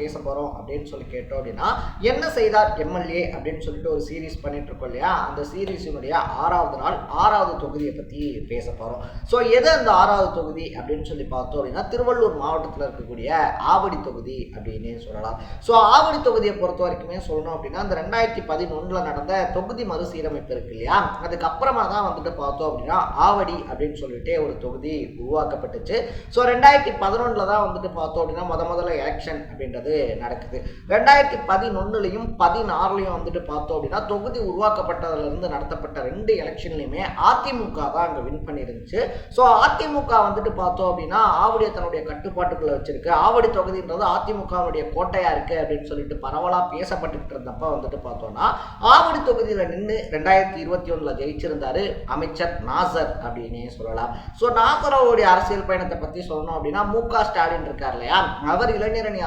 பேச போகிறோம் அப்படின்னு சொல்லி கேட்டோம் அப்படின்னா என்ன செய்தார் எம்எல்ஏ அப்படின்னு சொல்லிட்டு ஒரு சீரீஸ் பண்ணிட்டு இருக்கோம் இல்லையா? அந்த சீரீஸினுடைய ஆறாவது நாள் ஆறாவது தொகுதியை பற்றி பேச போகிறோம் ஸோ எது அந்த ஆறாவது தொகுதி அப்படின்னு சொல்லி பார்த்தோம் அப்படின்னா திருவள்ளூர் மாவட்டத்தில் இருக்கக்கூடிய ஆவடி தொகுதி அப்படின்னு சொல்லலாம். ஸோ ஆவடி தொகுதியை பொறுத்த வரைக்குமே சொல்லணும் அப்படின்னா அந்த ரெண்டாயிரத்தி பதினொன்றில் நடந்த தொகுதி மறுசீரமைப்பு இருக்கு இல்லையா? அதுக்கப்புறமா தான் வந்துட்டு பார்த்தோம் அப்படின்னா ஆவடி அப்படின்னு சொல்லிட்டு ஒரு தொகுதி உருவாக்கப்பட்டுச்சு. ஸோ ரெண்டாயிரத்தி பதினொன்றில் தான் வந்துட்டு பார்த்தோம் அப்படின்னா முத முதல்ல எலெக்ஷன் அப்படின்றது நடக்குது. ரெண்டாயிரத்தி பதினொன்னுலையும் பதினாறுலையும் வந்துட்டு பார்த்தோம் அப்படின்னா தொகுதி உருவாக்கப்பட்டதுலேருந்து நடத்தப்பட்ட ரெண்டு எலெக்ஷன்லையுமே அதிமுக தான் அங்கே வின் பண்ணியிருந்துச்சு ஸோ அதிமுக வந்துட்டு பார்த்தோம் அப்படின்னா ஆவடியை தன்னுடைய கட்டுப்பாட்டுக்குள்ள வச்சிருக்கு. ஆவடி தொகுதின்றது அதிமுகவுடைய கோட்டையா இருக்கு அப்படின்னு சொல்லிட்டு பரவலாக பேசப்பட்டுக்கிட்டு இருந்தப்ப வந்துட்டு பார்த்தோம்னா ஆவடி தொகுதியில் நின்று ரெண்டாயிரத்தி இருபத்தி ஒன்றில் ஜெயிச்சிருந்தாரு அமைச்சர் நாசர் அப்படின்னே சொல்லலாம். ஸோ நாசரோடைய அரசியல் பயணத்தை பற்றி சொல்லணும் அப்படின்னா மு க ஸ்டாலின் இருக்கார் இல்லையா? அவர் இளைஞரணி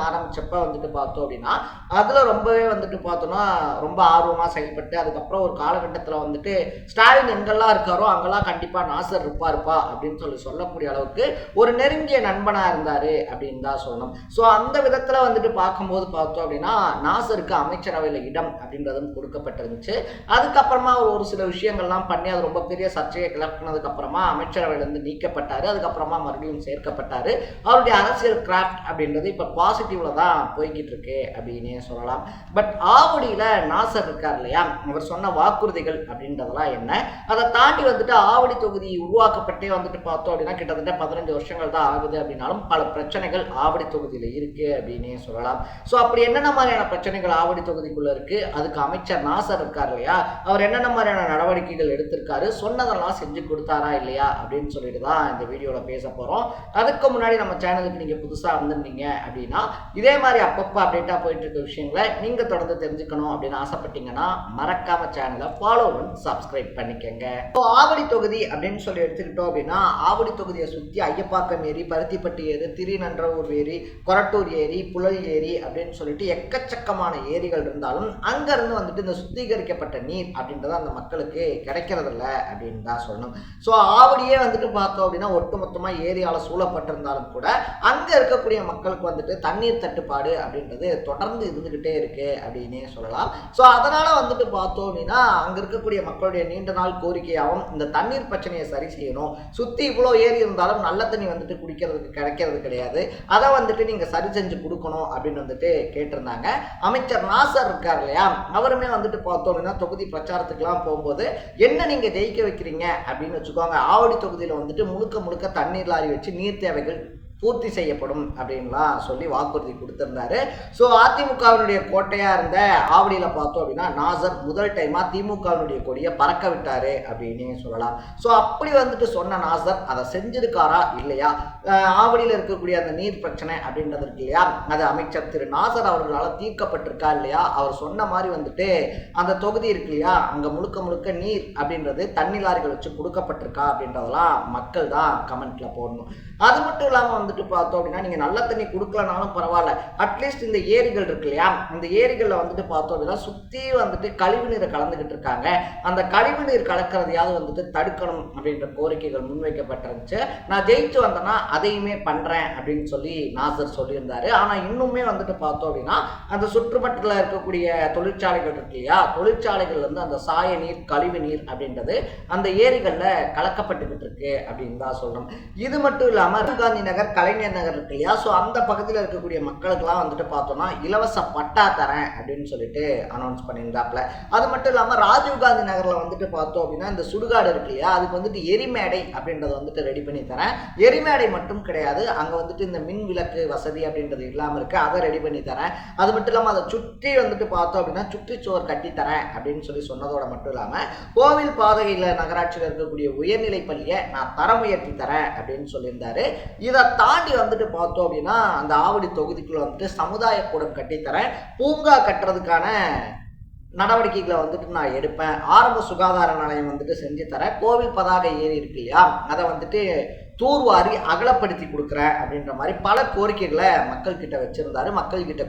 ஸ்டெப்பாக வந்துட்டு பார்த்தோம் அப்படின்னா அதில் ரொம்பவே வந்துட்டு பார்த்தோன்னா ரொம்ப ஆர்வமாக செயல்பட்டு அதுக்கப்புறம் ஒரு காலகட்டத்தில் வந்துட்டு ஸ்டாலின் எங்கெல்லாம் இருக்காரோ அங்கெல்லாம் கண்டிப்பாக நாசர் இருப்பாருப்பா அப்படின்னு சொல்லி சொல்லக்கூடிய அளவுக்கு ஒரு நெருங்கிய நண்பனாக இருந்தார் அப்படின்னு தான் சொல்லணும். ஸோ அந்த விதத்தில் வந்துட்டு பார்க்கும்போது பார்த்தோம் அப்படின்னா நாசருக்கு அமைச்சரவையில் இடம் அப்படின்றதும் கொடுக்கப்பட்டிருந்துச்சு. அதுக்கப்புறமா அவர் ஒரு சில விஷயங்கள்லாம் பண்ணி அது ரொம்ப பெரிய சர்ச்சையை கிளப்பினதுக்கு அப்புறமா அமைச்சரவையிலேருந்து நீக்கப்பட்டார். அதுக்கப்புறமா மறுபடியும் சேர்க்கப்பட்டார். அவருடைய அரசியல் கிராஃப்ட் அப்படின்றது இப்போ பாசிட்டிவ்ல தான் போய்கிட்டு இருக்கு அப்படின்னே சொல்லலாம். பட் ஆவடியில் நாசர் இருக்கார் இல்லையா? அவர் சொன்ன வாக்குறுதிகள் அப்படின்றதெல்லாம் என்ன? அதை தாண்டி வந்துட்டு ஆவடி தொகுதி உருவாக்கப்பட்டே வந்துட்டு பார்த்தோம் அப்படின்னா கிட்டத்தட்ட பதினஞ்சு வருஷங்கள் தான் ஆகுது அப்படின்னாலும் பல பிரச்சனைகள் ஆவடி தொகுதியில் இருக்கு அப்படின்னே சொல்லலாம். ஸோ அப்படி என்னென்ன மாதிரியான பிரச்சனைகள் ஆவடி தொகுதிக்குள்ள இருக்கு? அதுக்கு அமைச்சர் நாசர் இருக்கார் இல்லையா? அவர் என்னென்ன மாதிரியான நடவடிக்கைகள் எடுத்திருக்காரு? சொன்னதெல்லாம் செஞ்சு கொடுத்தாரா இல்லையா? அப்படின்னு சொல்லிட்டு தான் இந்த வீடியோவில் பேச போகிறோம் அதுக்கு முன்னாடி நம்ம சேனலுக்கு நீங்கள் புதுசாக வந்திருந்தீங்க அப்படின்னா இதே மாதிரி அப்பப்போ அப்டேட்டாக போயிட்டு இருக்க விஷயங்களை நீங்கள் தொடர்ந்து தெரிஞ்சுக்கணும் அப்படின்னு ஆசைப்பட்டீங்கன்னா மறக்காம சேனலை ஃபாலோ பண்ணி சப்ஸ்கிரைப் பண்ணிக்கங்க. இப்போ ஆவடி தொகுதி அப்படின்னு சொல்லி எடுத்துக்கிட்டோம் அப்படின்னா ஆவடி தொகுதியை சுற்றி ஐயப்பாக்கம் ஏரி பருத்திப்பட்டி ஏரி திருநன்றவூர் ஏரி கொரட்டூர் ஏரி புழல் ஏரி அப்படின்னு சொல்லிட்டு எக்கச்சக்கமான ஏரிகள் இருந்தாலும் அங்கேருந்து வந்துட்டு இந்த சுத்திகரிக்கப்பட்ட நீர் அப்படின்றது அந்த மக்களுக்கு கிடைக்கிறதில்ல அப்படின்னு தான் சொல்லணும். ஸோ ஆவடியே வந்துட்டு பார்த்தோம் அப்படின்னா ஒட்டுமொத்தமாக ஏரியால் சூழப்பட்டிருந்தாலும் கூட அங்கே இருக்கக்கூடிய மக்களுக்கு வந்துட்டு தண்ணீர் தட்டுப்பாடு அப்படின்றது தொடர்ந்து இருந்துக்கிட்டே இருக்கு அப்படின்னே சொல்லலாம். ஸோ அதனால் வந்துட்டு பார்த்தோம் அப்படின்னா அங்கே இருக்கக்கூடிய மக்களுடைய நீண்ட நாள் கோரிக்கையாகவும் இந்த தண்ணீர் பிரச்சனையை சரி செய்யணும். சுற்றி இவ்வளோ ஏரி இருந்தாலும் நல்ல தண்ணி வந்துட்டு குடிக்கிறதுக்கு கிடைக்கிறது கிடையாது. அதை வந்துட்டு நீங்கள் சரி செஞ்சு கொடுக்கணும் அப்படின்னு வந்துட்டு கேட்டிருந்தாங்க. அமைச்சர் நாசர் இருக்கார் இல்லையா? அவருமே வந்துட்டு பார்த்தோம் அப்படின்னா தொகுதி பிரச்சாரத்துக்குலாம் போகும்போது என்ன நீங்கள் ஜெயிக்க வைக்கிறீங்க? அப்படின்னு வச்சுக்கோங்க. ஆவடி தொகுதியில் வந்துட்டு முழுக்க முழுக்க தண்ணீர் லாரி வச்சு நீர் தேவைகள் பூர்த்தி செய்யப்படும் அப்படின்லாம் சொல்லி வாக்குறுதி கொடுத்துருந்தாரு. ஸோ அதிமுகவினுடைய கோட்டையாக இருந்த ஆவடியில் பார்த்தோம் அப்படின்னா நாசர் முதல் டைமாக திமுகவினுடைய கொடியை பறக்க விட்டாரு அப்படின்னு சொல்லலாம். ஸோ அப்படி வந்துட்டு சொன்ன நாசர் அதை செஞ்சிருக்காரா இல்லையா? ஆவடியில் இருக்கக்கூடிய அந்த நீர் பிரச்சனை அப்படின்றது இருக்கு இல்லையா? அது அமைச்சர் திரு நாசர் அவர்களால் தீர்க்கப்பட்டிருக்கா இல்லையா? அவர் சொன்ன மாதிரி வந்துட்டு அந்த தொகுதி இருக்கு இல்லையா? அங்கே முழுக்க முழுக்க நீர் அப்படின்றது தண்ணி லாரிகள் வச்சு கொடுக்கப்பட்டிருக்கா அப்படின்றதெல்லாம் மக்கள் தான் கமெண்ட்ல போடணும். அது மட்டும் இல்லாமல் வந்து வந்துட்டு பார்த்தோம் அப்படின்னா நீங்கள் நல்ல தண்ணி கொடுக்கலனாலும் பரவாயில்ல. அட்லீஸ்ட் இந்த ஏரிகள் இருக்கு இல்லையா? இந்த ஏரிகளில் வந்துட்டு பார்த்தோம் அப்படின்னா சுற்றி வந்துட்டு கழிவு நீரை கலந்துக்கிட்டு இருக்காங்க. அந்த கழிவு நீர் கலக்கிறதையாவது வந்துட்டு தடுக்கணும் அப்படின்ற கோரிக்கைகள் முன்வைக்கப்பட்டிருந்துச்சு. நான் ஜெயிச்சு வந்தேன்னா அதையுமே பண்ணுறேன் அப்படின்னு சொல்லி நாசர் சொல்லியிருந்தாரு. ஆனால் இன்னுமே வந்துட்டு பார்த்தோம் அப்படின்னா அந்த சுற்றுப்பட்டத்தில் இருக்கக்கூடிய தொழிற்சாலைகள் இருக்கு இல்லையா? தொழிற்சாலைகள் வந்து அந்த சாய நீர் கழிவு நீர் அப்படின்றது அந்த ஏரிகளில் கலக்கப்பட்டுக்கிட்டு இருக்கு அப்படின்னு தான் சொல்லணும். இது மட்டும் இல்லாமல் காந்தி நகர் கலைஞர் நகர் இருக்கு இல்லையா? ஸோ அந்த பக்கத்தில் இருக்கக்கூடிய மக்களுக்கெல்லாம் வந்துட்டு பார்த்தோம்னா இலவச பட்டா தரேன் அப்படின்னு சொல்லிட்டு அனௌன்ஸ் பண்ணியிருந்தாப்புல. அது மட்டும் இல்லாமல் ராஜீவ்காந்தி நகரில் வந்துட்டு பார்த்தோம் அப்படின்னா இந்த சுடுகாடு இருக்கு இல்லையா? அதுக்கு வந்துட்டு எரிமேடை அப்படின்றத வந்துட்டு ரெடி பண்ணி தரேன். எரிமேடை மட்டும் கிடையாது அங்கே வந்துட்டு இந்த மின் விளக்கு வசதி அப்படின்றது இல்லாமல் இருக்கு அதை ரெடி பண்ணி தரேன். அது மட்டும் இல்லாமல் அதை சுற்றி வந்துட்டு பார்த்தோம் அப்படின்னா சுற்றுச்சுவர் கட்டி தரேன் அப்படின்னு சொல்லி சொன்னதோட மட்டும் இல்லாமல் கோவில் பாதையில் நகராட்சியில் இருக்கக்கூடிய உயர்நிலை பள்ளியை நான் தரம் உயர்த்தி தரேன் அப்படின்னு சொல்லியிருந்தாரு. இதை தாண்டி வந்துட்டு பார்த்தோம் அப்படின்னா அந்த ஆவடி தொகுதிக்குள்ள வந்துட்டு சமுதாய கூடம் கட்டித்தரேன். பூங்கா கட்டுறதுக்கான நடவடிக்கைகளை வந்துட்டு நான் எடுப்பேன். ஆரம்ப சுகாதார நிலையம் வந்துட்டு செஞ்சு தரேன். கோவில் பதாகை ஏறி இருக்கு இல்லையா? அதை வந்துட்டு தூர்வாரி அகலப்படுத்தி கொடுக்குறேன் அப்படின்ற மாதிரி பல கோரிக்கைகளை மக்கள் கிட்ட வச்சிருந்தாரு. மக்கள் கிட்ட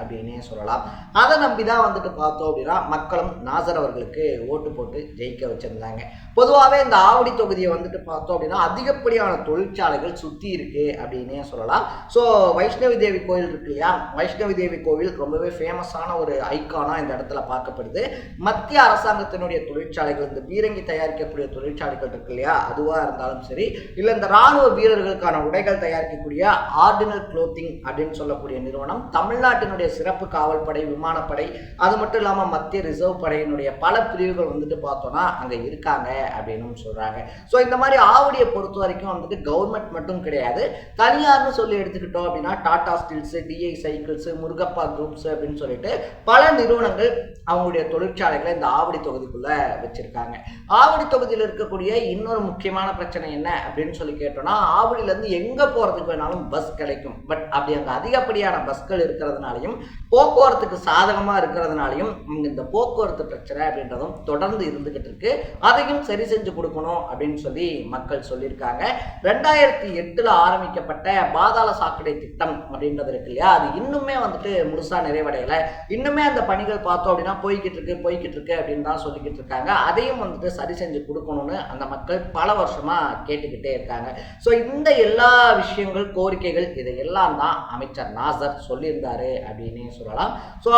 அப்படின்னே சொல்லலாம். அதை நம்பி தான் வந்துட்டு பார்த்தோம் அப்படின்னா மக்களும் நாசர் அவர்களுக்கு ஓட்டு போட்டு ஜெயிக்க வச்சிருந்தாங்க. பொதுவாகவே இந்த ஆவடி தொகுதியை வந்துட்டு பார்த்தோம் அப்படின்னா அதிகப்படியான தொழிற்சாலைகள் சுற்றி இருக்கு அப்படின்னே சொல்லலாம். ஸோ வைஷ்ணவி தேவி கோயில் இருக்கு இல்லையா? வைஷ்ணவி தேவி கோவில் ரொம்பவே ஃபேமஸான ஒரு ஐக்கானாக இந்த இடத்துல பார்க்கப்படுது. மத்திய அரசாங்கத்தினுடைய தொழிற்சாலைகள் இந்த பீரங்கி தயாரிக்கக்கூடிய தொழிற்சாலைகள் இருக்கு இல்லையா? அதுவாக இருந்தாலும் சரி. இல்லை இந்த ராணுவ வீரர்களுக்கான உடைகள் தயாரிக்கக்கூடிய ஆர்டினல் க்ளோத்திங் அப்படின்னு சொல்லக்கூடிய நிறுவனம் தமிழ்நாட்டினுடைய சிறப்பு காவல்படை விமானப்படை அது மட்டும் இல்லாமல் மத்திய ரிசர்வ் படையினுடைய பல பிரிவுகள் வந்துட்டு பார்த்தோன்னா அங்கே இருக்காங்க. அப்படின்னு சொல்கிறாங்க ஸோ இந்த மாதிரி ஆவடியை பொறுத்த வரைக்கும் வந்துட்டு கவர்மெண்ட் மட்டும் கிடையாது. தனியார்னு சொல்லி எடுத்துக்கிட்டோம் அப்படின்னா Tata steels TI cycles Murugappa groups அப்படின்னு சொல்லிட்டு பல நிறுவனங்கள் அவங்களுடைய தொழிற்சாலைகளை இந்த ஆவடி தொகுதிக்குள்ளே வச்சுருக்காங்க. ஆவடி தொகுதியில் இருக்கக்கூடிய இன்னொரு முக்கியமான பிரச்சனை என்ன அப்படின்னு சொல்லி கேட்டோம்னா ஆவடியிலேருந்து எங்கே போகிறதுக்கு வேணாலும் பஸ் கிடைக்கும். பட் அப்படி அங்கே அதிகப்படியான பஸ்கள் இருக்கிறதுனாலையும் போக்குவரத்துக்கு சாதகமாக இருக்கிறதுனாலையும் இந்த போக்குவரத்து பிரச்சனை அப்படின்றதும் தொடர்ந்து இருந்துகிட்டு இருக்கு. அதையும் சரி சரி செஞ்சு கொடுக்கணும் அப்படின்னு சொல்லி மக்கள் சொல்லியிருக்காங்க. ரெண்டாயிரத்தி எட்டில் ஆரம்பிக்கப்பட்ட பாதாள சாக்கடை திட்டம் அப்படின்றது இருக்கு இல்லையா? அது இன்னுமே வந்துட்டு முழுசா நிறைவடையலை. இன்னுமே அந்த பணிகள் பார்த்தோம் அப்படின்னா போய்கிட்டு இருக்கு போய்கிட்டு இருக்கு அப்படின்னு தான் சொல்லிக்கிட்டு இருக்காங்க. அதையும் வந்துட்டு சரி செஞ்சு கொடுக்கணும்னு அந்த மக்கள் பல வருஷமா கேட்டுக்கிட்டே இருக்காங்க. ஸோ இந்த எல்லா விஷயங்கள் கோரிக்கைகள் இதையெல்லாம் தான் அமைச்சர் நாசர் சொல்லியிருந்தாரு அப்படின்னு சொல்லலாம். ஸோ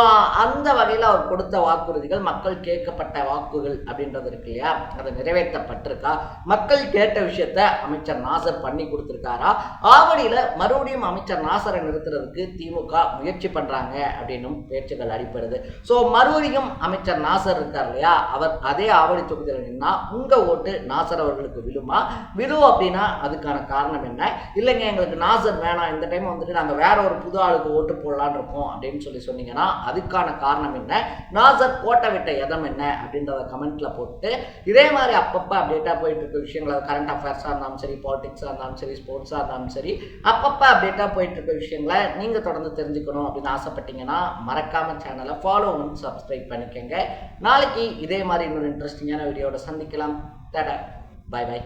அந்த வகையில் அவர் கொடுத்த வாக்குறுதிகள் மக்கள் கேட்கப்பட்ட வாக்குகள் அப்படின்றது இருக்கு இல்லையா? அதை நிறைவேற்றப்பட்டிருக்கா? மக்கள் கேட்ட விஷயத்த அமைச்சர் நாசர் பண்ணி கொடுத்துருக்காரா? ஆவடியில் மறுபடியும் அமைச்சர் நாசரை நிறுத்துறதுக்கு திமுக முயற்சி பண்ணுறாங்க அப்படின்னும் பேச்சுகள் அடிப்படுது ஸோ மறுபடியும் அமைச்சர் நாசர் இருக்கார் இல்லையா? அவர் அதே ஆவடி தொகுதியில் நின்னா உங்கள் ஓட்டு நாசர் அவர்களுக்கு விழுமா? விழும் அப்படின்னா அதுக்கான காரணம் என்ன? இல்லைங்க எங்களுக்கு நாசர் வேணாம். இந்த டைம் வந்துட்டு நாங்கள் வேற ஒரு புது ஆளுக்கு ஓட்டு போடலான்னு இருக்கோம் அப்படின்னு சொல்லி சொன்னீங்கன்னா அதுக்கான காரணம் என்ன? நாசர் கோட்டை விட்ட எதம் என்ன அப்படின்றத கமெண்ட்ல போட்டு இதே மாதிரி அப்பப்போ அப்டேட்டாக போயிட்டு இருக்க விஷயங்கள். கரண்ட் அஃபேர்ஸாக இருந்தாலும் சரி பாலிடிக்ஸாக இருந்தாலும் சரி ஸ்போர்ட்ஸாக இருந்தாலும் சரி அப்பப்போ அப்டேட்டாக போயிட்டு இருக்க விஷயங்களை நீங்கள் தொடர்ந்து தெரிஞ்சுக்கணும் அப்படின்னு ஆசைப்பட்டீங்கன்னா மறக்காம சேனலை ஃபாலோ பண்ணி சப்ஸ்கிரைப் பண்ணிக்கோங்க. நாளைக்கு இதே மாதிரி இன்னொரு இன்ட்ரெஸ்டிங்கான வீடியோட சந்திக்கலாம். தட பை பை